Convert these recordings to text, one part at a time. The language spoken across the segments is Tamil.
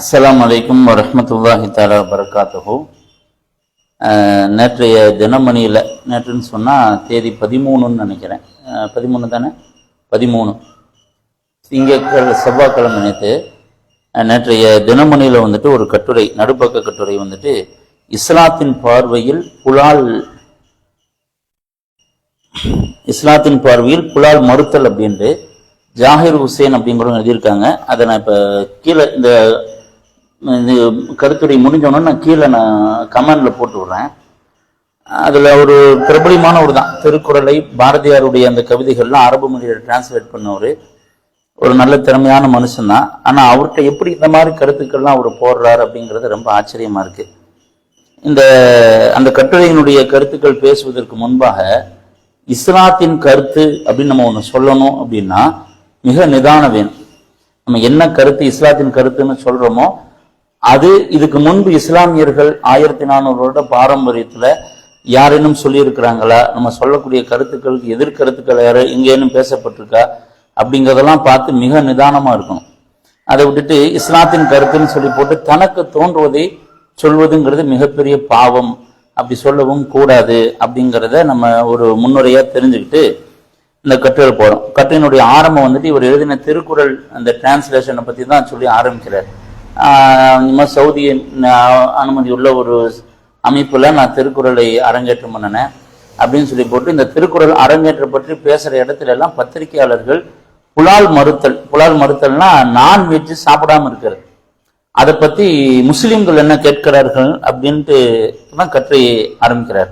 அஸ்லாம் அலைக்கும் வரமத்துல்லாஹி தாலா வரகாத்துஹு நேற்றைய தினமணியில் நேற்றுன்னு சொன்னால் தேதி பதிமூணுன்னு நினைக்கிறேன். பதிமூணு தானே? பதிமூணு. திங்கட்கிழமை செவ்வாய்க்கிழமை நேற்று நேற்றைய தினமணியில் வந்துட்டு ஒரு கட்டுரை நடுப்பக்க கட்டுரை வந்துட்டு இஸ்லாத்தின் பார்வையில் புலால் இஸ்லாத்தின் பார்வையில் புலால் மறுத்தல் அப்படின்ட்டு ஜாகிர் ஹுசேன் அப்படிங்கிறவங்க எழுதியிருக்காங்க. அதை நான் இப்போ கீழே இந்த இது கருத்துரை முடிஞ்சோடனே நான் கீழே நான் கமெண்டில் போட்டு விடுறேன். அதில் ஒரு பிரபலியமான ஒரு தான். திருக்குறளை பாரதியாருடைய அந்த கவிதைகள்லாம் அரபு மொழியில் டிரான்ஸ்லேட் பண்ணவர். ஒரு நல்ல திறமையான மனுஷன்தான் ஆனால் அவர்கிட்ட எப்படி இந்த மாதிரி கருத்துக்கள்லாம் அவர் போடுறாரு அப்படிங்கிறது ரொம்ப ஆச்சரியமாக இருக்குது இந்த அந்த கட்டுரையினுடைய கருத்துக்கள் பேசுவதற்கு முன்பாக இஸ்லாத்தின் கருத்து அப்படின்னு நம்ம ஒன்று சொல்லணும் அப்படின்னா மிக நிதானம் வேணும் நம்ம என்ன கருத்து இஸ்லாத்தின் கருத்துன்னு சொல்கிறோமோ அது இதுக்கு முன்பு இஸ்லாமியர்கள் ஆயிரத்தி நானூறு வருட பாரம்பரியத்துல யாரேனும் சொல்லியிருக்கிறாங்களா? நம்ம சொல்லக்கூடிய கருத்துக்களுக்கு எதிர்கருத்துக்கள் யாரு? எங்கேனும் பேசப்பட்டிருக்கா? அப்படிங்கிறதெல்லாம் பார்த்து மிக நிதானமா இருக்கணும். அதை விட்டுட்டு இஸ்லாத்தின் கருத்துன்னு சொல்லி போட்டு தனக்கு தோன்றுவதை சொல்வதுங்கிறது மிகப்பெரிய பாவம். அப்படி சொல்லவும் கூடாது அப்படிங்கிறத நம்ம ஒரு முன்னுரையா தெரிஞ்சுக்கிட்டு இந்த கட்டுரை போகிறோம் கட்டுரையினுடைய ஆரம்பம் வந்துட்டு இவர் எழுதின திருக்குறள் அந்த டிரான்ஸ்லேஷனை பற்றி தான் சொல்லி ஆரம்பிக்கிறார். இந்த மாதிரி சவுதி அனுமதி உள்ள ஒரு அமைப்பில் நான் திருக்குறளை அரங்கேற்றம் பண்ணினேன் அப்படின்னு சொல்லி போட்டு இந்த திருக்குறள் அரங்கேற்றம் பற்றி பேசுகிற இடத்துல எல்லாம் பத்திரிகையாளர்கள் புலால் மறுத்தல் புலால் மறுத்தல்னா நான்வெஜ் சாப்பிடாம இருக்கிறது. அதை பற்றி முஸ்லீம்கள் என்ன கேட்கிறார்கள் அப்படின்ட்டு தான் கற்றை ஆரம்பிக்கிறார்.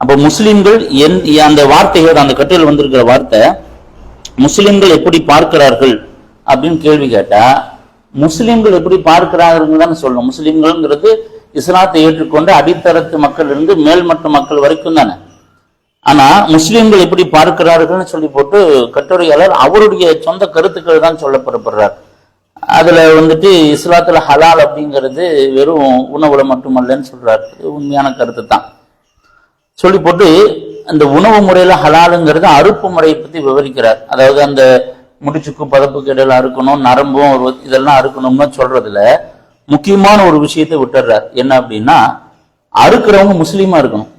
அப்போ முஸ்லீம்கள் என் அந்த வார்த்தைகள் அந்த கட்டுரையில் வந்திருக்கிற வார்த்தை முஸ்லீம்கள் எப்படி பார்க்கிறார்கள் அப்படின்னு கேள்வி கேட்டால் முஸ்லிம்கள் எப்படி பார்க்கிறார்கள் தான் சொல்லணும். முஸ்லிம்கள்ங்கிறது இஸ்லாத்தை ஏற்றுக்கொண்டு அடித்தரத்து மக்கள் இருந்து மேல்மட்ட மக்கள் வரைக்கும் தானே. ஆனா முஸ்லிம்கள் எப்படி பார்க்கிறார்கள்னு சொல்லி போட்டு கட்டுரையாளர் அவருடைய சொந்த கருத்துக்கள் தான் சொல்லப்படுறார் அதுல வந்துட்டு இஸ்லாத்துல ஹலால் அப்படிங்கிறது வெறும் உணவுல மட்டுமல்லன்னு சொல்றாரு. உண்மையான கருத்து தான். சொல்லி போட்டு அந்த உணவு முறையில ஹலாலுங்கிறது அறுப்பு முறையை பத்தி விவரிக்கிறார். அதாவது அந்த முடிச்சுக்கு பதப்புக்கு இடையில அறுக்கணும் நரம்பும் ஒரு இதெல்லாம் அறுக்கணும்னு சொல்றதுல முக்கியமான ஒரு விஷயத்தை விட்டுடுறார். என்ன அப்படின்னா அறுக்கிறவங்க முஸ்லீமா இருக்கணும்.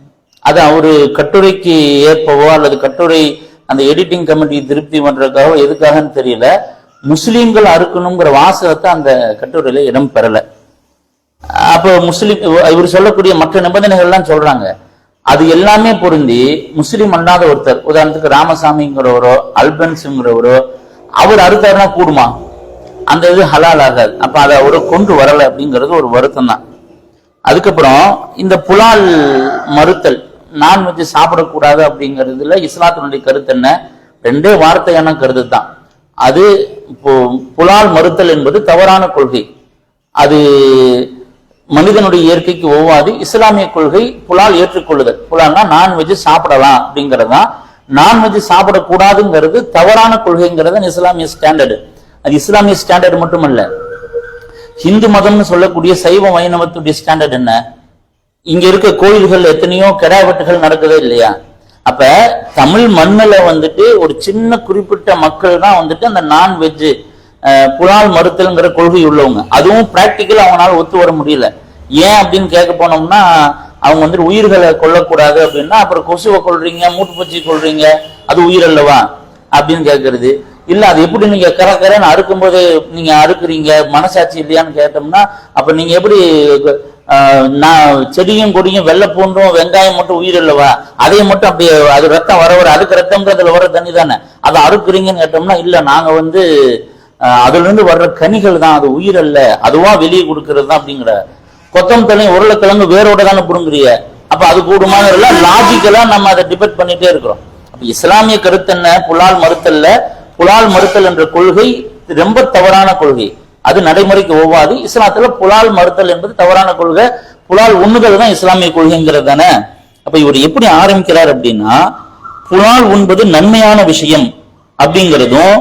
அது அவரு கட்டுரைக்கு ஏற்பவோ அல்லது கட்டுரை அந்த எடிட்டிங் கமிட்டி திருப்தி பண்றதுக்காகவோ எதுக்காகன்னு தெரியல. முஸ்லீம்கள் அறுக்கணுங்கிற வாசகத்தை அந்த கட்டுரையில இடம் பெறல. அப்போ முஸ்லீம் இவர் சொல்லக்கூடிய மற்ற நிபந்தனைகள்லாம் சொல்றாங்க. அது எல்லாமே பொருந்தி முஸ்லீம் அல்லாத ஒருத்தர் உதாரணத்துக்கு ராமசாமிங்கிறவரோ அல்பன்ஸுங்கிறவரோ அவர் அறுத்தாருனா கூடுமா? அந்த இது ஹலால் ஆகாது அப்ப அதை அவரு கொண்டு வரலை அப்படிங்கிறது ஒரு வருத்தம் தான் அதுக்கப்புறம் இந்த புலால் மறுத்தல் நான்வெஜ் சாப்பிடக்கூடாது அப்படிங்கிறதுல இஸ்லாத்தினுடைய கருத்து என்ன? ரெண்டே வார்த்தையான கருத்து தான். அது புலால் மறுத்தல் என்பது தவறான கொள்கை. அது மனிதனுடைய இயற்கைக்கு ஒவ்வாது இஸ்லாமிய கொள்கை புலால் ஏற்றுக்கொள்ளுதல். புலால்னா நான்வெஜ் சாப்பிடலாம் அப்படிங்கிறது தான் நான்வெஜ் சாப்பிடக்கூடாதுங்கிறது தவறான கொள்கைங்கிறது இஸ்லாமிய ஸ்டாண்டர்டு அது இஸ்லாமிய ஸ்டாண்டர்டு மட்டுமல்ல. ஹிந்து மதம்னு சொல்லக்கூடிய சைவ வைணவத்துடைய ஸ்டாண்டர்ட் என்ன? இங்க இருக்க கோயில்கள் எத்தனையோ கிடாவெட்டுகள் நடக்குதே இல்லையா? அப்ப தமிழ் மண்ணில் வந்துட்டு ஒரு சின்ன குறிப்பிட்ட மக்கள் தான் வந்துட்டு அந்த நான்வெஜ் புலால் மறுத்தல்ங்கிற கொள்கை உள்ளவங்க. அதுவும் பிராக்டிக்கல் அவங்களால ஒத்து வர முடியல. ஏன் அப்படின்னு கேட்க போனோம்னா அவங்க வந்துட்டு உயிர்களை கொல்லக்கூடாது அப்படின்னா அப்புறம் கொசுவை கொல்றீங்க மூட்டுப்பூச்சி கொல்றீங்க அது உயிர் அல்லவா? அப்படின்னு கேட்கறது இல்ல அது எப்படி நீங்க கரக்கரன்னு அறுக்கும் அறுக்கும்போது நீங்க அறுக்குறீங்க மனசாட்சி இல்லையான்னு கேட்டோம்னா அப்ப நீங்க எப்படி ஆஹ், நான் செடியும் கொடியும் வெள்ளை பூண்டும் வெங்காயம் மட்டும் உயிர் இல்லவா அதை மட்டும் அப்படியே அது ரத்தம் வர வர அதுக்கு ரத்தம்ங்கிறதுல வர தண்ணி தானே? அதை அறுக்குறீங்கன்னு கேட்டோம்னா இல்ல நாங்க வந்து அதுல இருந்து வர்ற கனிகள் தான் அது உயிர் அல்ல அதுவா வெளியே கொடுக்கறது தான் அப்படிங்கிற கொத்தம் உருளைக்கிழங்கு வேரோட தானே புடுங்குறிய அப்ப அது கூடுமான லாஜிக்கலா நம்ம அதை டிபெட் பண்ணிட்டே இருக்கிறோம். அப்ப இஸ்லாமிய கருத்து என்ன? புலால் மறுத்தல்ல புலால் மறுத்தல் என்ற கொள்கை ரொம்ப தவறான கொள்கை. அது நடைமுறைக்கு ஒவ்வாது. இஸ்லாத்துல புலால் மறுத்தல் என்பது தவறான கொள்கை. புலால் உண்ணுதல் தான் இஸ்லாமிய கொள்கைங்கிறது தானே? அப்ப இவர் எப்படி ஆரம்பிக்கிறார் அப்படின்னா புலால் உண்பது நன்மையான விஷயம் அப்படிங்கிறதும்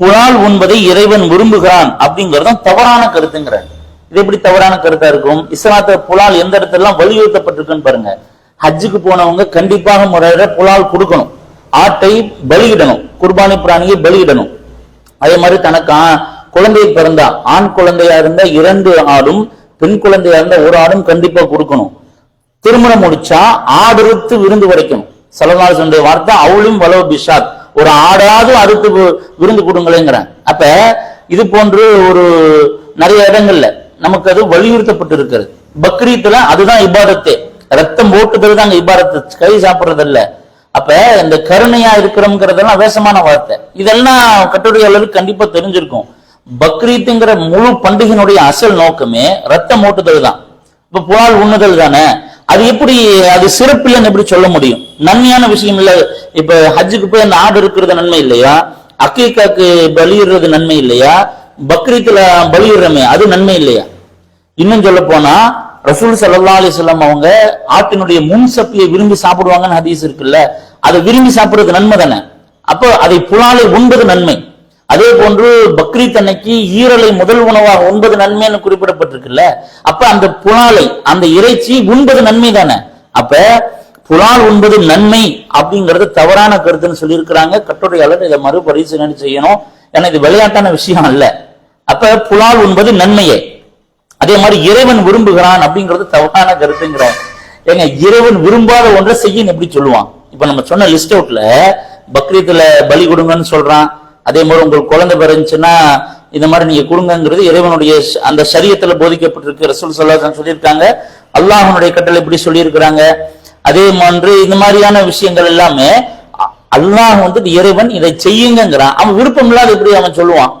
புலால் உண்பதை இறைவன் விரும்புகிறான் அப்படிங்கறதும் தவறான கருத்துங்கிறார். இது எப்படி தவறான கருத்தா இருக்கும்? இஸ்லாத்த புலால் எந்த இடத்துல எல்லாம் வலியுறுத்தப்பட்டிருக்குன்னு பாருங்க. ஹஜ்ஜுக்கு போனவங்க கண்டிப்பாக முறையில புலால் கொடுக்கணும். ஆட்டை பலியிடணும். குர்பானி பிராணியை பலியிடணும். அதே மாதிரி தனக்கு குழந்தை பிறந்தா ஆண் குழந்தையா இருந்தா இரண்டு ஆடும் பெண் குழந்தையா இருந்தா ஒரு ஆடும் கண்டிப்பா கொடுக்கணும். திருமணம் முடிச்சா ஆடறுத்து விருந்து படைக்கணும் சலநாள் சொன்ன வார்த்தை அவளும் வளவு பிஷாத் ஒரு ஆடாவது அறுத்து விருந்து கொடுங்களேங்கிறேன். அப்ப இது போன்று ஒரு நிறைய இடங்கள்ல நமக்கு அது வலியுறுத்தப்பட்டு இருக்கிறது பக்ரீத்துல அதுதான் இபாதத்தே. ரத்தம் ஓட்டுதல் தான் இபாதத்து. கை சாப்பிடுறது இல்ல அப்ப இந்த கருணையா இருக்கிறோங்கிறதெல்லாம் வேஷமான வார்த்தை. இதெல்லாம் கட்டுரையாளருக்கு கண்டிப்பா தெரிஞ்சிருக்கும். பக்ரீத்துங்கிற முழு பண்டிகையினுடைய அசல் நோக்கமே ரத்தம் ஓட்டுதல் தான். இப்ப புலால் உண்ணுதல் தானே? அது எப்படி அது சிறப்பில்லைன்னு எப்படி சொல்ல முடியும்? நன்மையான விஷயம் இல்ல. இப்ப ஹஜ்ஜுக்கு போய் அந்த ஆடு இருக்கிறது நன்மை இல்லையா? அக்கீக்காக்கு பலியிடுறது நன்மை இல்லையா? பக்ரீத்துல பலியிடுறமே அது நன்மை இல்லையா? இன்னும் சொல்ல போனா ரசூல் சல்லா அலிஸ்லாம் அவங்க ஆட்டினுடைய முன் சப்பியை விரும்பி சாப்பிடுவாங்கன்னு ஹதீஸ் இருக்குல்ல அதை விரும்பி சாப்பிடுறது நன்மை தானே? அப்போ அதை புலாலை உண்பது நன்மை. அதே போன்று பக்ரீத் அன்னைக்கு ஈரலை முதல் உணவாக உண்பது நன்மைன்னு குறிப்பிடப்பட்டிருக்குல்ல அப்ப அந்த புலாலை அந்த இறைச்சி உண்பது நன்மை தானே? அப்ப புலால் உண்பது நன்மை அப்படிங்கிறது தவறான கருத்துன்னு சொல்லியிருக்கிறாங்க. கட்டுரையாளர் இதை மறுபரிசீலனை செய்யணும். ஏன்னா இது விளையாட்டான விஷயம் அல்ல. அப்ப புலால் உண்பது நன்மையே. அதே மாதிரி இறைவன் விரும்புகிறான் அப்படிங்கிறது தவறான கருத்துங்கிறார் ஏங்க இறைவன் விரும்பாத ஒன்றை செய்யும் எப்படி சொல்லுவான்? இப்ப நம்ம சொன்ன லிஸ்ட் அவுட்ல பக்ரீத்துல பலி கொடுங்கன்னு சொல்றான். அதே மாதிரி உங்களுக்கு குழந்தை பிறந்துச்சுன்னா இந்த மாதிரி நீங்க கொடுங்கங்கிறது இறைவனுடைய அந்த சரியத்துல போதிக்கப்பட்டிருக்கு. ரசூல் சல்லாஹ் சொல்லியிருக்காங்க. அல்லாஹனுடைய கட்டளை இப்படி சொல்லியிருக்கிறாங்க. அதே மாதிரி இந்த மாதிரியான விஷயங்கள் எல்லாமே அல்லாஹ் வந்து இறைவன் இதை செய்யுங்கிறான் அவன் விருப்பம் இல்லாத எப்படி அவன் சொல்லுவான்?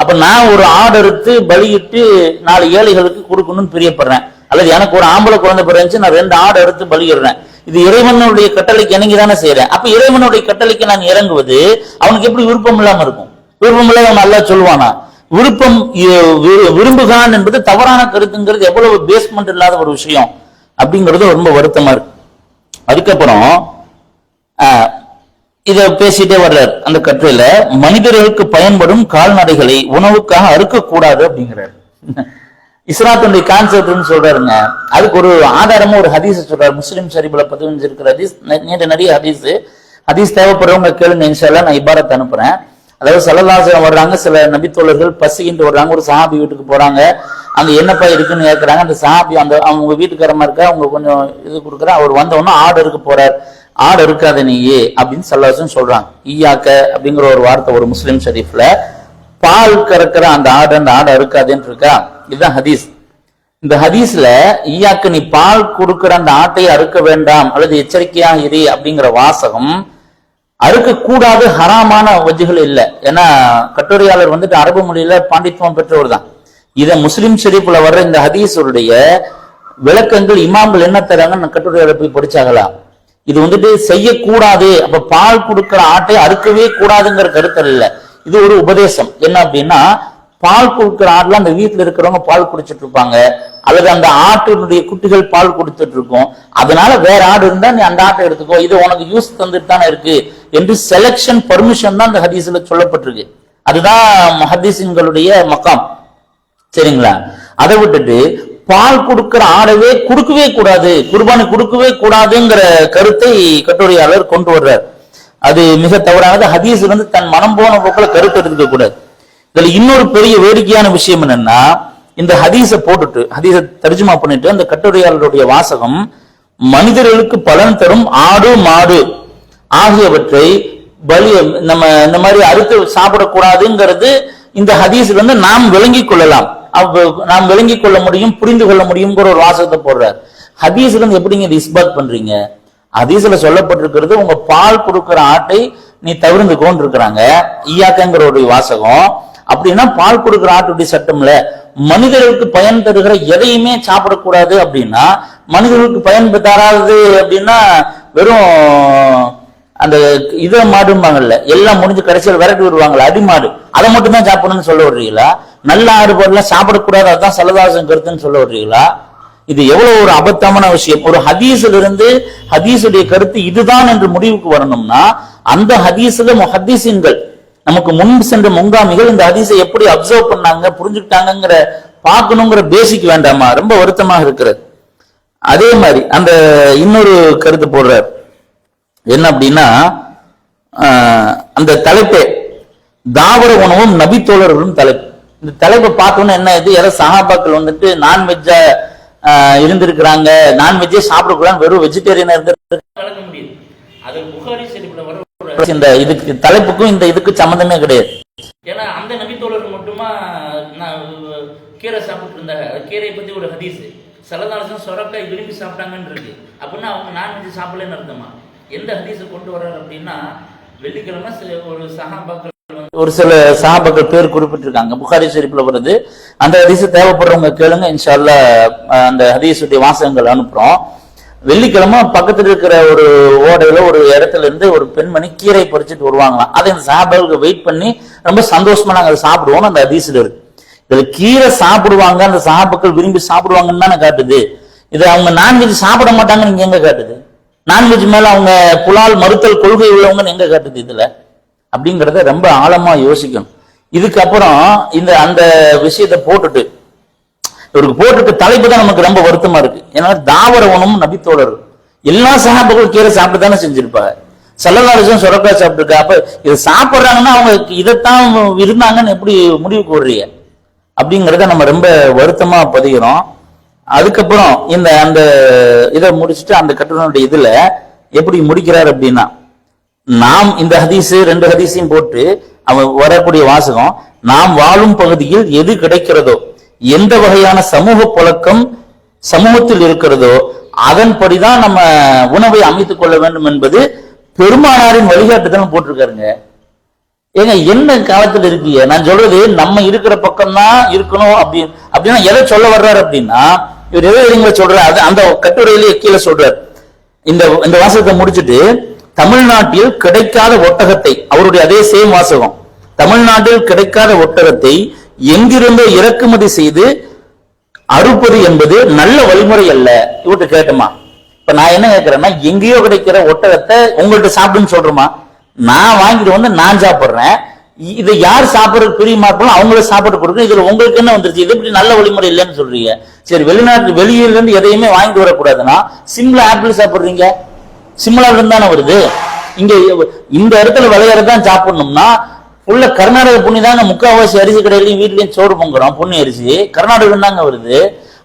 அப்ப நான் ஒரு ஆர்டருக்கு பலியிட்டு நாலு ஏழைகளுக்கு கொடுக்கணும்னு பிரியப்படுறேன். அல்லது எனக்கு ஒரு ஆம்பளை குழந்தை பிறந்துச்சு நான் ரெண்டு ஆடு அறுத்து பலியிடுறேன். இது இறைவனுடைய கட்டளைக்கு இணங்கி தானே செய்யறேன். அப்ப இறைவனுடைய கட்டளைக்கு நான் இறங்குவது அவனுக்கு எப்படி விருப்பம் இல்லாம இருக்கும்? விருப்பம் இல்லாம அவன் நல்லா சொல்லுவானா விருப்பம் விரும்புகான் என்பது தவறான கருத்துங்கிறது எவ்வளவு பேஸ்மெண்ட் இல்லாத ஒரு விஷயம் அப்படிங்கிறது ரொம்ப வருத்தமா இருக்கு. அதுக்கப்புறம் இத பேசிட்டே வர்றார். அந்த கட்டுரையில மனிதர்களுக்கு பயன்படும் கால்நடைகளை உணவுக்காக அறுக்கக்கூடாது அப்படிங்கிறார். இஸ்லாத்துடைய கான்செப்ட்னு சொல்றாருங்க. அதுக்கு ஒரு ஆதாரமா ஒரு ஹதீஸ் சொல்றாரு. முஸ்லீம் ஷரீஃப்ல பதினஞ்சு இருக்கிற ஹதீஸ் நெ- நேற்று நிறைய ஹதீஸ். ஹதீஸ் தேவைப்படுறவங்க கேளுங்க இன்ஷால்லா நான் இபாரத் அனுப்புறேன். அதாவது சல்லல்லாஹு வர்றாங்க சில நபித்தோழர்கள் பசிக்கிட்டு வர்றாங்க ஒரு சஹாபி வீட்டுக்கு போறாங்க. அங்க என்னப்பா இருக்குன்னு கேட்கறாங்க அந்த சஹாபி அந்த அவங்க வீட்டுக்காரமா இருக்க அவங்க கொஞ்சம் இது கொடுக்குற. அவர் வந்த உடனே ஆடு போறார். ஆடு இருக்காத நீயே அப்படின்னு சல்லாசன் சொல்றாங்க. ஈயாக்க அப்படிங்கிற ஒரு வார்த்தை ஒரு முஸ்லீம் ஷரீஃப்ல பால் கறக்கிற அந்த ஆடு அந்த ஆடு அறுக்காதுன்னு இருக்கா? இதுதான் ஹதீஸ். இந்த ஹதீஸ்ல ஈயாக்கு நீ பால் கொடுக்கிற அந்த ஆட்டை அறுக்க வேண்டாம் அல்லது எச்சரிக்கையா இரு அப்படிங்கிற வாசகம் அறுக்க கூடாது ஹராமான வஜுகள் இல்லை. ஏன்னா கட்டுரையாளர் வந்துட்டு அரபு மொழியில பாண்டித்துவம் பெற்றவர் தான். இதை முஸ்லீம் ஷெரீஃப்ல வர்ற இந்த ஹதீஸருடைய விளக்கங்கள் இமாம்கள் என்ன தராங்கன்னு கட்டுரையாளர் போய் படிச்சாகலாம் இது வந்துட்டு செய்யக்கூடாது. அப்ப பால் கொடுக்கிற ஆட்டை அறுக்கவே கூடாதுங்கிற கருத்து இல்ல. இது ஒரு உபதேசம். என்ன அப்படின்னா பால் கொடுக்கிற ஆடுல அந்த வீட்டில் இருக்கிறவங்க பால் குடிச்சிட்டு இருப்பாங்க. அல்லது அந்த ஆட்டினுடைய குட்டிகள் பால் கொடுத்துட்டு இருக்கும். அதனால வேற ஆடு இருந்தா நீ அந்த ஆட்டை எடுத்துக்கோ. இது உனக்கு யூஸ் தந்துட்டு தானே இருக்கு என்று செலக்ஷன் பர்மிஷன் தான் அந்த ஹதீஸ்ல சொல்லப்பட்டிருக்கு. அதுதான் ஹதீஸின்களுடைய மக்காம் சரிங்களா? அதை விட்டுட்டு பால் கொடுக்கிற ஆடவே கொடுக்கவே கூடாது. குர்பானி கொடுக்கவே கூடாதுங்கிற கருத்தை கட்டுரையாளர் கொண்டு வர்றார். அது மிக தவறானது. ஹதீஸ் வந்து தன் மனம் போன போக்கில் கருத்து எடுத்துக்க கூடாது. இதுல இன்னொரு பெரிய வேடிக்கையான விஷயம் என்னன்னா இந்த ஹதீஸை போட்டுட்டு ஹதீஸை தர்ஜுமா பண்ணிட்டு அந்த கட்டுரையாளருடைய வாசகம் மனிதர்களுக்கு பலன் தரும் ஆடு மாடு ஆகியவற்றை பலி நம்ம இந்த மாதிரி அறுத்து சாப்பிடக்கூடாதுங்கிறது இந்த ஹதீஸ்ல இருந்து நாம் விளங்கிக் கொள்ளலாம். நாம் விளங்கி கொள்ள முடியும் புரிந்து கொள்ள முடியுங்கிற ஒரு வாசகத்தை போடுறார். ஹதீஸ்ல இருந்து எப்படிங்க இது இஸ்பாத் பண்றீங்க? ஹதீஸ்ல சொல்லப்பட்டிருக்கிறது உங்க பால் கொடுக்கிற ஆட்டை நீ தவிர்ந்துக்கோன்னு இருக்கிறாங்க ஈயாக்கங்கிற ஒரு வாசகம். அப்படின்னா பால் கொடுக்கிற ஆட்டுடைய சட்டம்ல. மனிதர்களுக்கு பயன் தருகிற எதையுமே சாப்பிடக்கூடாது அப்படின்னா மனிதர்களுக்கு பயன் தராது அப்படின்னா வெறும் அந்த இதை மாடும்பாங்கல்ல எல்லாம் முடிஞ்சு கடைசியில் விரட்டி விடுவாங்கல்ல அடி மாடு. அதை மட்டும் தான் சாப்பிடணும்னு சொல்ல வர்றீங்களா? நல்ல ஆடு போடலாம் சாப்பிடக்கூடாது அதுதான் சலதாசம் கருத்துன்னு சொல்ல வர்றீங்களா? இது எவ்வளவு ஒரு அபத்தமான விஷயம். ஒரு ஹதீஸ்ல இருந்து ஹதீஸுடைய கருத்து இதுதான் என்று முடிவுக்கு வரணும்னா அந்த ஹதீஸ்ல முஹத்தீசின்கள் நமக்கு முன் சென்ற முங்காமிகள் இந்த ஹதீஸை எப்படி அப்சர்வ் பண்ணாங்க புரிஞ்சுக்கிட்டாங்கங்கிற பார்க்கணுங்கிற பேசிக் வேண்டாமா? ரொம்ப வருத்தமாக இருக்கிறது. அதே மாதிரி அந்த இன்னொரு கருத்து போடுறார். என்ன அப்படின்னா அந்த தலைப்பே தாவர உணவும் நபித்தோழர்களும் தலைப்பு. இந்த தலைப்பை பார்த்தோன்னே என்ன இது? யாரோ சகாபாக்கள் வந்துட்டு நான்வெஜ்ஜா இருந்திருக்கிறாங்க. நான்வெஜ்ஜே சாப்பிடக்கூடாது வெறும் வெஜிடேரியனா வளர்க்க முடியும் அது புகாரி வர இந்த இதுக்கு தலைப்புக்கும் இந்த இதுக்கு சம்மந்தமே கிடையாது. ஏன்னா அந்த நபித்தோழர் மட்டுமா கீரை சாப்பிட்டு இருந்தாங்க கீரையை பத்தி ஒரு ஹதீஸ். சலதாசம் சொரக்காய் விரும்பி சாப்பிட்டாங்கன்னு இருக்கு அப்படின்னா அவங்க நான்வெஜ் சாப்பிடலன்னு அர்த்தமா? எந்த ஹதீஸை கொண்டு வர்றார் அப்படின்னா வெள்ளிக்கிழமை சில ஒரு சகாபாக்கள் ஒரு சில சஹாபாக்கள் பேர் குறிப்பிட்டிருக்காங்க. புகாரி ஷெரீஃப்ல வருது. அந்த ஹதீஸ் தேவைப்படுறவங்க கேளுங்க. இன்ஷால்லா அந்த ஹதீஸுடைய வாசகங்கள் அனுப்புறோம். வெள்ளிக்கிழமை பக்கத்துல இருக்கிற ஒரு ஓடையில ஒரு இடத்துல இருந்து ஒரு பெண்மணி கீரை பறிச்சுட்டு வருவாங்களாம். அதை இந்த சஹாபாக்களுக்கு வெயிட் பண்ணி ரொம்ப சந்தோஷமா நாங்கள் அதை சாப்பிடுவோம் அந்த ஹதீஸ்ல இருக்கு. இதுல கீரை சாப்பிடுவாங்க அந்த சாப்பாக்கள் விரும்பி சாப்பிடுவாங்கன்னு தானே காட்டுது. இது அவங்க நான்வெஜ் சாப்பிட மாட்டாங்கன்னு நீங்க எங்க காட்டுது? நான்வெஜ் மேல அவங்க புலால் மறுத்தல் கொள்கை உள்ளவங்கன்னு எங்க காட்டுது இதுல? அப்படிங்கிறத ரொம்ப ஆழமா யோசிக்கணும். இதுக்கப்புறம் இந்த அந்த விஷயத்தை போட்டுட்டு இவருக்கு போட்டுட்டு தலைப்பு தான் நமக்கு ரொம்ப வருத்தமா இருக்கு. ஏன்னா தாவர உணவும் நபித்தோழர். எல்லா சகாபங்களும் கீரை சாப்பிட்டு தானே செஞ்சிருப்பாங்க செல்லலாரிசும் சுரக்காய் சாப்பிட்டுருக்கா. அப்ப இதை சாப்பிட்றாங்கன்னா அவங்க இதைத்தான் இருந்தாங்கன்னு எப்படி முடிவுக்கு விடுறீங்க அப்படிங்கிறத நம்ம ரொம்ப வருத்தமா பதிகிறோம். அதுக்கப்புறம் இந்த அந்த இதை முடிச்சுட்டு அந்த கட்டுரையுடைய இதுல எப்படி முடிக்கிறார் அப்படின்னா நாம் இந்த ஹதீஸ் ரெண்டு ஹதீஸையும் போட்டு அவன் வரக்கூடிய வாசகம் நாம் வாழும் பகுதியில் எது கிடைக்கிறதோ எந்த வகையான சமூக பழக்கம் சமூகத்தில் இருக்கிறதோ அதன்படிதான் நம்ம உணவை அமைத்துக் கொள்ள வேண்டும் என்பது பெருமானாரின் வழிகாட்டுதல் போட்டிருக்காருங்க. ஏங்க என்ன காலத்துல இருக்கீங்க நான் சொல்றது நம்ம இருக்கிற பக்கம் தான் இருக்கணும் அப்படி அப்படின்னா எதை சொல்ல வர்றாரு அப்படின்னா இவர் எதை எதுங்களை சொல்றாரு? அது அந்த கட்டுரையிலேயே கீழே சொல்றார். இந்த இந்த வாசகத்தை முடிச்சுட்டு தமிழ்நாட்டில் கிடைக்காத ஒட்டகத்தை அவருடைய அதே சேம் வாசகம் தமிழ்நாட்டில் கிடைக்காத ஒட்டகத்தை எங்கிருந்தோ இறக்குமதி செய்து அறுப்பது என்பது நல்ல வழிமுறை அல்ல. இவர்கிட்ட கேட்டுமா? இப்ப நான் என்ன கேட்கிறேன்னா எங்கேயோ கிடைக்கிற ஒட்டகத்தை உங்கள்கிட்ட சாப்பிடுன்னு சொல்றேமா? நான் வாங்கிட்டு வந்து நான் சாப்பிடுறேன். இதை யார் சாப்பிட்றதுக்கு பிரியமா இருக்கணும் அவங்கள சாப்பிட்டு கொடுக்கணும். இதுல உங்களுக்கு என்ன வந்துருச்சு? இது இப்படி நல்ல வழிமுறை இல்லைன்னு சொல்றீங்க. சரி வெளிநாட்டு வெளியில இருந்து எதையுமே வாங்கிட்டு வரக்கூடாதுன்னா சிம்லா ஆப்பிள் சாப்பிடுறீங்க. சிம்லா இருந்து தானே வருது. இங்க இந்த இடத்துல விளையாடுறதான் சாப்பிடணும்னா உள்ள கர்நாடக புண்ணி தாங்க முக்காவாசி அரிசி கடையிலையும் வீட்லயும் சோறு பொங்குறோம் புண்ணி அரிசி. கர்நாடகம் தாங்க வருது.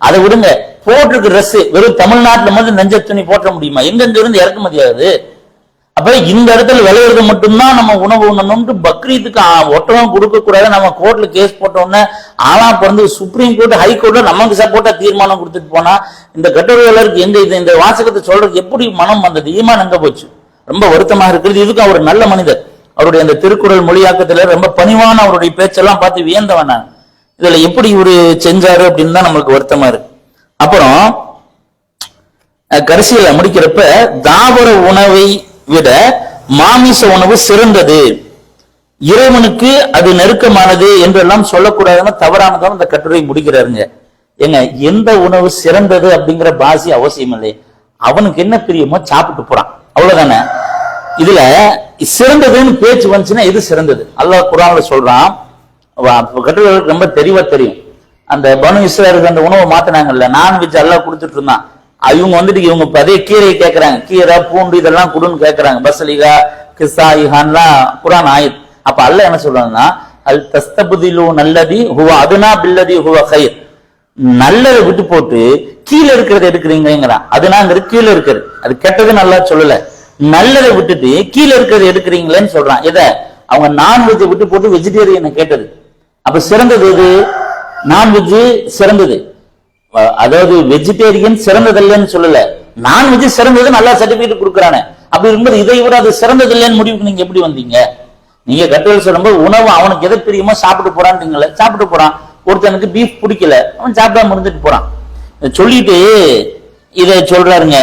அதை விடுங்க. போட்டிருக்கு ட்ரெஸ் வெறும் தமிழ்நாட்டுல மட்டும் நெஞ்ச துணி போட்ட முடியுமா? எங்கெங்க இருந்து இறக்குமதி ஆகுது? அப்ப இந்த இடத்துல விளையிறது மட்டும்தான் நம்ம உணவு உண்ணணும்னு பக்ரீத்துக்கு ஆ, ஒட்டகம் கொடுக்க கூடாது நம்ம கோர்ட்ல கேஸ் போட்டோன்னே ஆனா பிறந்து சுப்ரீம் கோர்ட் ஹை கோர்ட்ல நமக்கு சப்போர்ட்டா தீர்மானம் கொடுத்துட்டு போனா இந்த கட்டுரையாளருக்கு எந்த இது இந்த வாசகத்தை சொல்றதுக்கு எப்படி மனம் வந்தது? ஈமான் எங்க போச்சு? ரொம்ப வருத்தமாக இருக்கிறது. இதுக்கு அவர் நல்ல மனிதர். அவருடைய அந்த திருக்குறள் மொழியாக்கத்துல ரொம்ப பணிவான அவருடைய பேச்செல்லாம் பார்த்து வியந்தவன் நான். இதுல எப்படி இவரு செஞ்சாரு அப்படின்னு தான் நம்மளுக்கு வருத்தமா இருக்கு. அப்புறம் கடைசியில முடிக்கிறப்ப தாவர உணவை விட மாமிச உணவு சிறந்தது. இறைவனுக்கு அது நெருக்கமானது என்றெல்லாம் சொல்லக்கூடாதுன்னு தவறானதான் அந்த கட்டுரை முடிக்கிறாருங்க. ஏங்க எந்த உணவு சிறந்தது அப்படிங்கிற பாசி அவசியம் இல்லை அவனுக்கு என்ன பிரியமோ சாப்பிட்டு போறான். அவ்வளவுதானே? இதுல சிறந்ததுன்னு பேச்சு வந்துச்சுன்னா எது சிறந்தது? அல்லாஹ் குரான்ல சொல்றான். கட்டுரை கட்டுரைகளுக்கு ரொம்ப தெளிவா தெரியும். அந்த பனு இஸ்ரேலுக்கு அந்த உணவை மாத்தினாங்கல்ல நான்வெஜ் எல்லாம் கொடுத்துட்டு இருந்தான். இவங்க வந்துட்டு இவங்க அதே கீரையை கேட்கறாங்க கீரை பூண்டு இதெல்லாம் கொடுன்னு கேட்கறாங்க பசலிகா கிசா இஹான்லாம் குரான் ஆயுத். அப்ப அல்ல என்ன சொல்றாங்கன்னா அல் தஸ்தபுதிலு நல்லதி ஹுவ அதுனா பில்லதி ஹுவ கயிர் நல்லதை விட்டு போட்டு கீழே இருக்கிறத எடுக்கிறீங்கிறான் அதுனாங்கிறது கீழே இருக்கிறது. அது கெட்டது நல்லா சொல்லல. நல்லதை விட்டுட்டு கீழே இருக்கிறத எடுக்கிறீங்களேன்னு சொல்றான். எதை? அவங்க நான்வெஜ்ஜை விட்டு போட்டு வெஜிடேரியனை கேட்டது. அப்ப சிறந்தது எது? நான்வெஜ் சிறந்தது. அதாவது வெஜிடேரியன் சிறந்ததில்லைன்னு சொல்லல. நான்வெஜ் சிறந்தது நல்லா சர்டிபிகேட் கொடுக்குறானே. அப்படி இருக்கும்போது இதை விட அது சிறந்தது இல்லைன்னு முடிவுக்கு நீங்க எப்படி வந்தீங்க? நீங்க கட்டுரை சொல்லும்போது உணவு அவனுக்கு எதை பிரியமோ சாப்பிட்டு போறான்னு சாப்பிட்டு போறான். ஒருத்தனுக்கு பீஃப் பிடிக்கல அவன் சாப்பிடாம இருந்துட்டு போறான். சொல்லிட்டு இதை சொல்றாருங்க.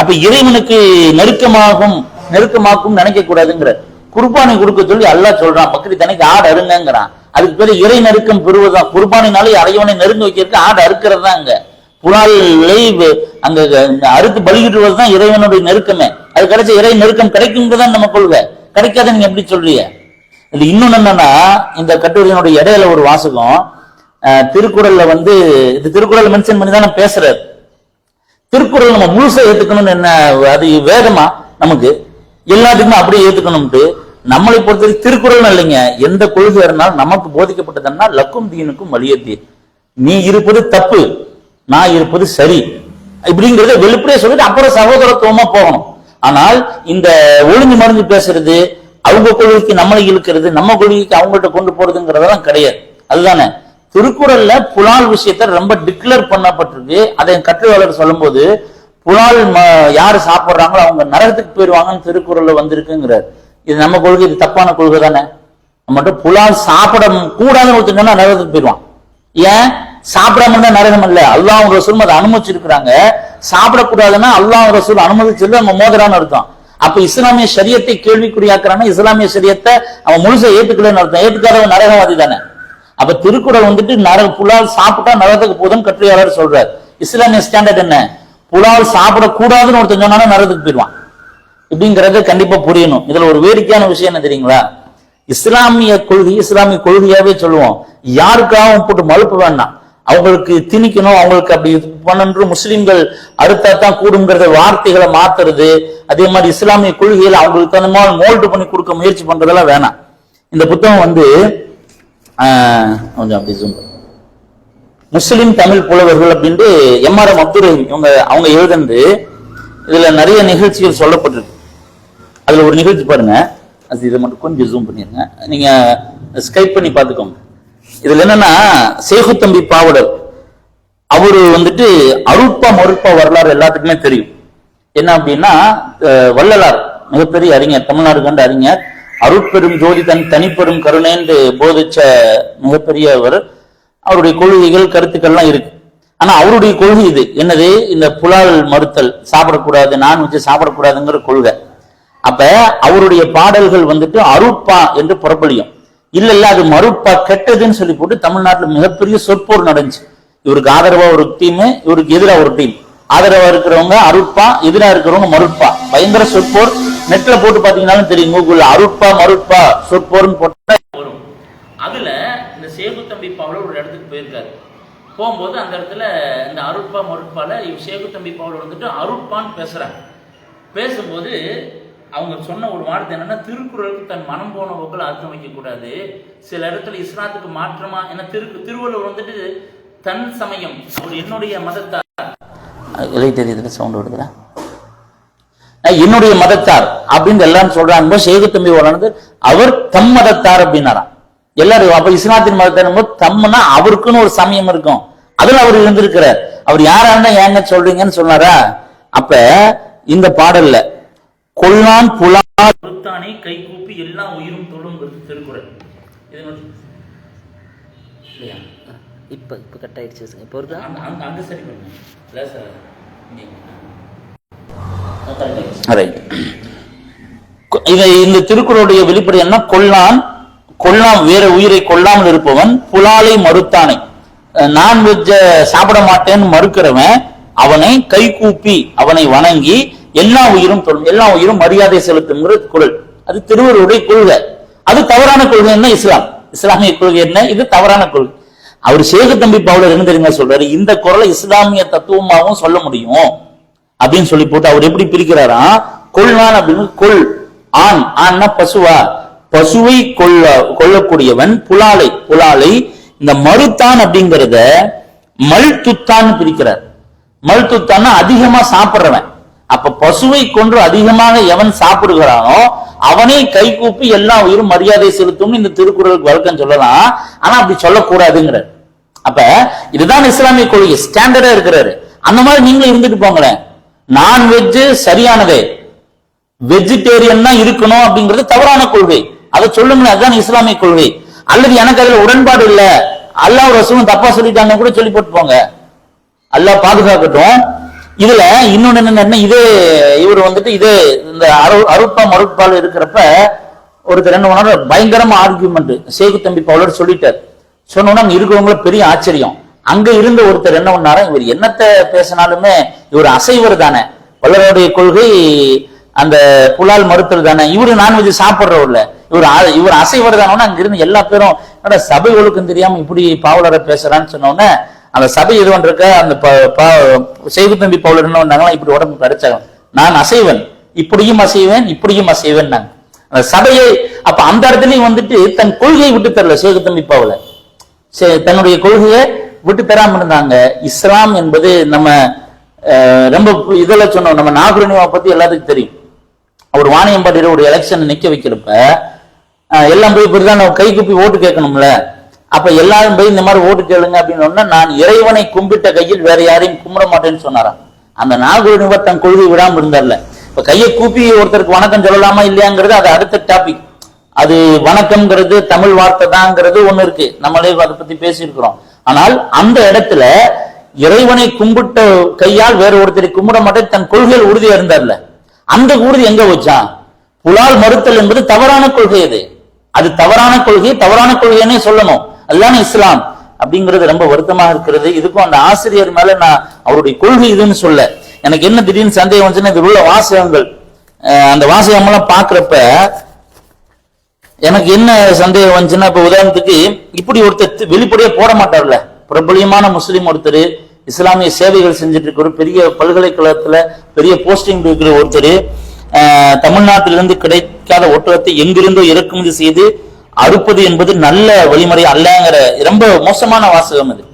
அப்ப இறைவனுக்கு நெருக்கமாகும் நெருக்கமாக்கும் நினைக்க கூடாதுங்கிற குர்பானை கொடுக்க சொல்லி அல்லா சொல்றான். பக்ரி தனக்கு ஆடு அருங்கங்கிறான். அதுக்கு பேர் இறை நெருக்கம் பெறுவதுதான். குர்பானினாலே இறைவனை நெருங்க வைக்கிறதுக்கு ஆடு அறுக்கிறது தான் அங்க புலாலை அங்க அறுத்து பலியிடுவது தான் இறைவனுடைய நெருக்கமே. அது கிடைச்ச இறை நெருக்கம் கிடைக்கும்ன்றதான் நம்ம கொள்கை. கிடைக்காத நீங்க எப்படி சொல்றீங்க? இது இன்னொன்னு என்னன்னா இந்த கட்டுரையினுடைய இடையில ஒரு வாசகம் அஹ், திருக்குறள்ல வந்து இது திருக்குறள் மென்ஷன் பண்ணி தான் பேசுறாரு. திருக்குறள் நம்ம முழுசா ஏத்துக்கணும்னு என்ன அது வேகமா நமக்கு. எல்லாத்துக்குமே அப்படியே ஏத்துக்கணும்ட்டு நம்மளை பொறுத்தவரை திருக்குறள் இல்லைங்க. எந்த கொள்கை இருந்தாலும் நமக்கு போதிக்கப்பட்டதுன்னா லக்கும் தீனுக்கும் வலியத்தி நீ இருப்பது தப்பு நான் இருப்பது சரி. இப்படிங்கிறத வெளிப்படையா சொல்லிட்டு அப்புறம் சகோதரத்துவமா போகணும். ஆனால் இந்த ஒழுங்கு மருந்து பேசுறது அவங்க கொள்கைக்கு நம்மளை இழுக்கிறது நம்ம கொள்கைக்கு அவங்கள்ட்ட கொண்டு போறதுங்கிறதெல்லாம் கிடையாது. அதுதானே. திருக்குறள்ல புலால் விஷயத்த ரொம்ப டிக்ளேர் பண்ணப்பட்டிருக்கு. அதை என் கட்டுரையாளர் சொல்லும்போது புலால் ம- யாரு சாப்பிடுறாங்களோ அவங்க நரகத்துக்கு போயிடுவாங்கன்னு திருக்குறள்ல வந்திருக்குங்கிறார். இது நம்ம கொள்கை இது தப்பான கொள்கை தானே? நம்மகிட்ட புலால் சாப்பிட கூடாதுன்னு சொன்னா நரகத்துக்கு போயிடுவான். ஏன்? சாப்பிடாம இருந்தா நரகம் இல்ல. அல்லாஹ் ரசூல் அதை அனுமதிச்சிருக்கிறாங்க. சாப்பிடக்கூடாதுன்னா அல்லாஹ் ரசூல் அனுமதிச்சது நம்ம மோதரான அர்த்தம். அப்ப இஸ்லாமிய சரியத்தை கேள்விக்குறியாக்குறான்னா இஸ்லாமிய சரியத்தை அவன் முழுசா ஏத்துக்கலன்னு அர்த்தம். ஏத்துக்காதவன் நரகவாதி தானே. அப்ப திருக்குறள் வந்துட்டு நரக புலால் சாப்பிட்டா நரகத்துக்கு போதும் கட்டுரையாளர் சொல்றாரு. இஸ்லாமிய ஸ்டாண்டர்ட் என்ன? புலால் சாப்பிடக்கூடாதுன்னு ஒருத்தன் சொன்னாலும் நரகத்துக்கு போயிடுவான். இப்படிங்கறது கண்டிப்பா புரியணும். இதுல ஒரு வேடிக்கையான விஷயம் என்ன தெரியுங்களா? இஸ்லாமிய கொள்கை இஸ்லாமிய கொள்கையாவே சொல்லுவோம். யாருக்காகவும் போட்டு மழுப்ப வேண்டாம். அவங்களுக்கு திணிக்கணும் அவங்களுக்கு அப்படி பண்ணன்று முஸ்லிம்கள் அடுத்தா தான் கூடுங்கிறத வார்த்தைகளை மாத்துறது. அதே மாதிரி இஸ்லாமிய கொள்கையில அவங்களுக்கு அந்த மாதிரி மோல்டு பண்ணி கொடுக்க முயற்சி பண்றதெல்லாம் வேணாம். இந்த புத்தகம் வந்து ஆஹ், கொஞ்சம் அப்படி zoom முஸ்லிம் தமிழ் புலவர்கள் அப்படின்ட்டு எம்ஆர்எம் அப்துல் ரஹீம் இவங்க அவங்க எழுதுனது. இதுல நிறைய நிகழ்ச்சிகள் சொல்லப்பட்டிருக்கு. அதில் ஒரு நிகழ்ச்சி பாருங்க. அது இதை மட்டும் கொஞ்சம் ஜூம் பண்ணிடுங்க நீங்க ஸ்கைப் பண்ணி பார்த்துக்கோங்க. இதுல என்னன்னா சேகுத்தம்பி பாவடர் அவரு வந்துட்டு அருட்பா மறுப்பா வரலாறு எல்லாத்துக்குமே தெரியும். என்ன அப்படின்னா வள்ளலார். மிகப்பெரிய அறிஞர் தமிழ்நாடு கண்ட அறிஞர். அருட்பெரும் ஜோதி தன் தனிப்பெரும் கருணேன்று போதிச்ச மிகப்பெரியவர். அவருடைய கொள்கைகள் கருத்துக்கள்லாம் இருக்கு. ஆனா அவருடைய கொள்கை இது. என்னது? இந்த புலால் மறுத்தல். சாப்பிடக்கூடாது நான்வெஜ் சாப்பிடக்கூடாதுங்கிற கொள்கை. அப்ப அவருடைய பாடல்கள் வந்துட்டு அருட்பா என்று புறப்படியும். இல்ல இல்ல அது மறுப்பா கெட்டதுன்னு சொல்லி போட்டு தமிழ்நாட்டில் மிகப்பெரிய சொற்போர் நடந்துச்சு. இவருக்கு ஆதரவா ஒரு டீம் இவருக்கு எதிராக ஒரு டீம் ஆதரவா இருக்கிறவங்க அருட்பா எதிராக இருக்கிறவங்க மறுப்பா பயங்கர சொற்போர். நெட்ல போட்டு பாத்தீங்கன்னாலும் தெரியும் கூகுள் அருட்பா மறுப்பா சொற்போர்னு போட்டா வரும். அதுல இந்த சேகு தம்பி பவலர் ஒரு இடத்துக்கு போயிருக்காரு. போகும்போது அந்த இடத்துல இந்த அருட்பா மறுப்பால இவ் சேகு தம்பி பவலர் வந்துட்டு அருட்பான்னு பேசுறாங்க பேசும்போது அவங்க சொன்ன ஒரு வார்த்தை என்னன்னா திருக்குறளுக்கு தன் மனம் போன போக்கில் அர்த்தம் வைக்கக்கூடாது சில இடத்துல இஸ்லாத்துக்கு மாற்றமா ஏன்னா திரு திருவள்ளுவர் வந்துட்டு தன் சமயம் அவர் என்னுடைய மதத்தார். இலை சவுண்ட் வருதுல? என்னுடைய மதத்தார் அப்படின்னு எல்லாரும் சொல்றாங்க. சேது தம்பி வளர்ந்து அவர் தம் மதத்தார் அப்படின்னாராம். எல்லாரும் அப்ப இஸ்லாத்தின் மதத்தார் போது தம்னா அவருக்குன்னு ஒரு சமயம் இருக்கும். அதுல அவர் இருந்திருக்கிறார். அவர் யாரா இருந்தா ஏங்க சொல்றீங்கன்னு சொன்னாரா? அப்ப இந்த பாடல்ல கொல்லான் புலா பொறுத்தானே கை கூப்பி எல்லா உயிரும் தொழுங்கிறது திருக்குறள். இது இல்லையா? இப்போ இப்போ கட் ஆயிடுச்சு இப்போ அங்க அங்க சரி பண்ணுங்க லேசா ரைட் இதை இந்த திருக்குறளுடைய வெளிப்படை என்ன? கொல்லான் கொல்லாம் வேற உயிரை கொல்லாமல் இருப்பவன் புலாலை மறுத்தானை. நான்வெஜ்ஜ சாப்பிட மாட்டேன்னு மறுக்கிறவன் அவனை கை கூப்பி அவனை வணங்கி எல்லா உயிரும் தொழும் எல்லா உயிரும் மரியாதை செலுத்துங்கிற குரல். அது திருவருடைய கொள்கை. அது தவறான கொள்கை என்ன? இஸ்லாம். இஸ்லாமிய கொள்கை என்ன? இது தவறான கொள்கை. அவர் சேகு தம்பி பவுலர் என்ன தெரியுமா சொல்றாரு? இந்த குரலை இஸ்லாமிய தத்துவமாகவும் சொல்ல முடியும். அப்படின்னு சொல்லி போட்டு அவர் எப்படி பிரிக்கிறாரா? கொள்ளான் அப்படின்னு கொள். ஆண் ஆண்னா பசுவா? பசுவை கொள்ள கொள்ளக்கூடியவன் புலாலை. புலாலை இந்த மறுத்தான் அப்படிங்கறத மல்துத்தான்னு பிரிக்கிறார். மல்துத்தான்னா அதிகமா சாப்பிடுறவன். அப்ப பசுவை கொன்று அதிகமாக எவன் சாப்பிடுகிறானோ அவனே கை கூப்பி எல்லா உயிரும் மரியாதை செலுத்தும்னு இந்த திருக்குறளுக்கு வழக்கம் சொல்லலாம். ஆனா அப்படி சொல்லக்கூடாதுங்கிறார். அப்ப இதுதான் இஸ்லாமிய கொள்கை ஸ்டாண்டர்டா இருக்கிறாரு. அந்த மாதிரி நீங்களும் இருந்துட்டு போங்களேன். நான்வெஜ் சரியானதே. வெஜிடேரியன் தான் இருக்கணும் அப்படிங்கிறது தவறான கொள்கை. அதை சொல்லுங்களேன் அதுதான் இஸ்லாமிய கொள்கை. அல்லது எனக்கு அதுல உடன்பாடு இல்ல. அல்லாஹ் ரசூலும் தப்பா சொல்லிட்டாங்க கூட சொல்லி போட்டு போங்க அல்லாஹ் பாதுகாக்கட்டும். இதுல இன்னொன்னு என்னன்னா இதே இவர் வந்துட்டு இதே இந்த அரு அருட்பா மருட்பால் இருக்கிறப்ப ஒருத்தர் என்ன பண்ணாரு? பயங்கரமா ஆர்கியூமெண்ட் சேகு தம்பி பவுலர் சொல்லிட்டார். சொன்னோன்னா அங்க இருக்கிறவங்கள பெரிய ஆச்சரியம். அங்க இருந்த ஒருத்தர் என்ன பண்ணாரா? இவர் என்னத்த பேசினாலுமே இவர் அசைவர் தானே. வள்ளலருடைய கொள்கை அந்த புலால் மறுத்தல் தானே. இவரு நான்வெஜ் சாப்பிடுறவர்ல. இவர் இவர் அசைவர் தானோன்னு அங்க இருந்து எல்லா பேரும் சபை ஒழுக்கம் தெரியாம இப்படி பாவலரை பேசுறான்னு சொன்னோன்னே அந்த சபை எது இருக்க அந்த ப- ப- செய்கு தம்பி பவுலர்னு என்ன இப்படி உடம்பு கிடைச்சாங்க நான் அசைவன். இப்படியும் அசைவேன் இப்படியும் அசைவேன் நாங்க அந்த சபையை அப்ப அந்த இடத்துலயும் வந்துட்டு தன் கொள்கையை விட்டு தரல சேகு தம்பி சே- தன்னுடைய கொள்கையை விட்டு தராம இருந்தாங்க. இஸ்லாம் என்பது நம்ம அஹ், ரொம்ப இதெல்லாம் சொன்னோம். நம்ம நாகரிகமா பத்தி எல்லாத்துக்கும் தெரியும். ஒரு வாணியம்பாடியில் ஒரு எலெக்ஷன் நிக்க வைக்கிறப்ப எல்லாம் போய் இப்படிதான் நம்ம கை குப்பி ஓட்டு கேட்கணும்ல. அப்ப எல்லாரும் போய் இந்த மாதிரி ஓட்டு கேளுங்க அப்படின்னு சொன்னா நான் இறைவனை கும்பிட்ட கையில் வேற யாரையும் கும்பிட மாட்டேன்னு சொன்னாராம். அந்த நாகரிகவர் தன் கொள்கை விடாமல் இருந்தார்ல. இப்ப கையை கூப்பி ஒருத்தருக்கு வணக்கம் சொல்லலாமா இல்லையாங்கிறது அது அடுத்த டாபிக் அது வணக்கம்ங்கிறது தமிழ் வார்த்தை தான்ங்கிறது ஒண்ணு இருக்கு. நம்மளே அதை பத்தி பேசியிருக்கிறோம். ஆனால் அந்த இடத்துல இறைவனை கும்பிட்ட கையால் வேற ஒருத்தரை கும்பிட மாட்டேன் தன் கொள்கையில் உறுதியா இருந்தார்ல. அந்த உறுதி எங்க வச்சான் புலால் மறுத்தல் என்பது தவறான கொள்கை அது. அது தவறான கொள்கை தவறான கொள்கைன்னே சொல்லணும். அதுதானே இஸ்லாம் அப்படிங்கிறது ரொம்ப வருத்தமா இருக்கிறது. இதுக்கும் அந்த ஆசிரியர் மேல நான் அவருடைய கொள்கை இதுன்னு சொல்ல. எனக்கு என்ன திடீர்னு சந்தேகம் வந்துச்சுன்னா இதில் உள்ள வாசகங்கள் அந்த வாசகம் எல்லாம் பாக்குறப்ப எனக்கு என்ன சந்தேகம் வந்துச்சுன்னா இப்ப உதாரணத்துக்கு இப்படி ஒருத்தர் வெளிப்படையே போட மாட்டார்ல. பிரபலியமான முஸ்லீம் ஒருத்தர் இஸ்லாமிய சேவைகள் செஞ்சுட்டு இருக்கிற பெரிய பல்கலைக்கழகத்துல பெரிய போஸ்டிங் இருக்கிற ஒருத்தர் தமிழ்நாட்டிலிருந்து கிடைக்காத ஒட்டகத்தை எங்கிருந்தோ இறக்குமதி செய்து அறுப்பது என்பது நல்ல வழிமுறை அல்லங்கிற ரொம்ப மோசமான வாசகம் அது.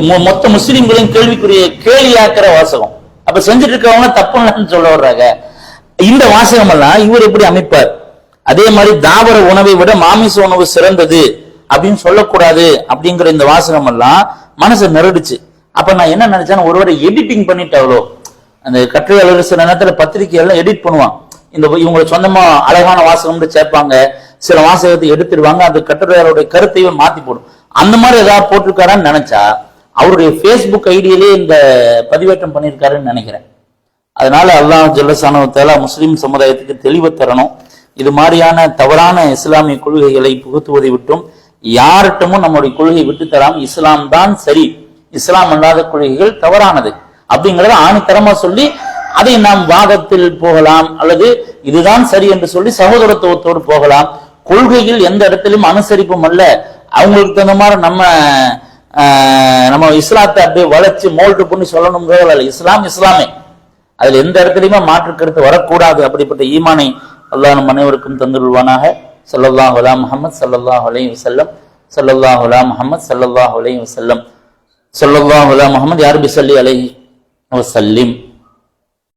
மொ- மொத்த முஸ்லிம்களையும் கேள்விக்குரிய கேள்வியாக்குற வாசகம். அப்ப செஞ்சுட்டு இருக்கவங்க தப்பு சொல்ல வர்றாங்க. இந்த வாசகம் எல்லாம் இவர் எப்படி அமைப்பார்? அதே மாதிரி தாவர உணவை விட மாமிச உணவு சிறந்தது அப்படின்னு சொல்லக்கூடாது அப்படிங்கிற இந்த வாசகம் எல்லாம் மனசை நெருடுச்சு. அப்ப நான் என்ன நினைச்சேன் ஒருவரை எடிட்டிங் பண்ணிட்டாங்களோ அந்த கட்டுரையாளர் சில நேரத்துல பத்திரிகை எல்லாம் எடிட் பண்ணுவான். இந்த இவங்களை சொந்தமா அழகான வாசகம்னு சேர்ப்பாங்க. சில வாசகத்தை எடுத்துடுவாங்க அந்த கட்டுரையாளருடைய கருத்தையும் மாத்தி போடும். அந்த மாதிரி ஏதாவது போட்டிருக்காரான்னு நினைச்சா அவருடைய ஃபேஸ்புக் ஐடியிலே இந்த பதிவேற்றம் பண்ணியிருக்காருன்னு நினைக்கிறேன். அதனால அல்லாஹ் ஜல்லசானவத்தால முஸ்லீம் சமுதாயத்துக்கு தெளிவு தரணும். இது மாதிரியான தவறான இஸ்லாமிய கொள்கைகளை புகுத்துவதை விட்டும் யார்கிட்டமும் நம்முடைய கொள்கையை விட்டு தராம இஸ்லாம் தான் சரி இஸ்லாம் அல்லாத கொள்கைகள் தவறானது அப்படிங்கறத ஆணித்தரமா சொல்லி அதை நாம் வாதத்தில் போகலாம் அல்லது இதுதான் சரி என்று சொல்லி சகோதரத்துவத்தோடு போகலாம். கொள்கையில் எந்த இடத்திலும் அனுசரிப்பும் அல்ல. அவங்களுக்கு தகுந்த மாதிரி நம்ம நம்ம இஸ்லாத்தை அப்படியே வளைச்சு மோல்டு பண்ணி சொல்லணுங்கிறது அல்ல இஸ்லாம் இஸ்லாமே. அதில் எந்த இடத்துலையுமே மாற்று கருத்து வரக்கூடாது. அப்படிப்பட்ட ஈமானை அல்லாஹ் நம் அனைவருக்கும் தந்துள்வானாக சல்லல்லாஹ் அலா முஹம்மத் சல்லல்லாஹ் அலைஹி வஸல்லம். சல்லல்லாஹ் அலா முஹம்மத் சல்லல்லாஹ் அலைஹி வஸல்லம். சொல்லல்லாஹ் அலா முஹம்மத் யார் பிஸல்லி அலை வசல்லிம்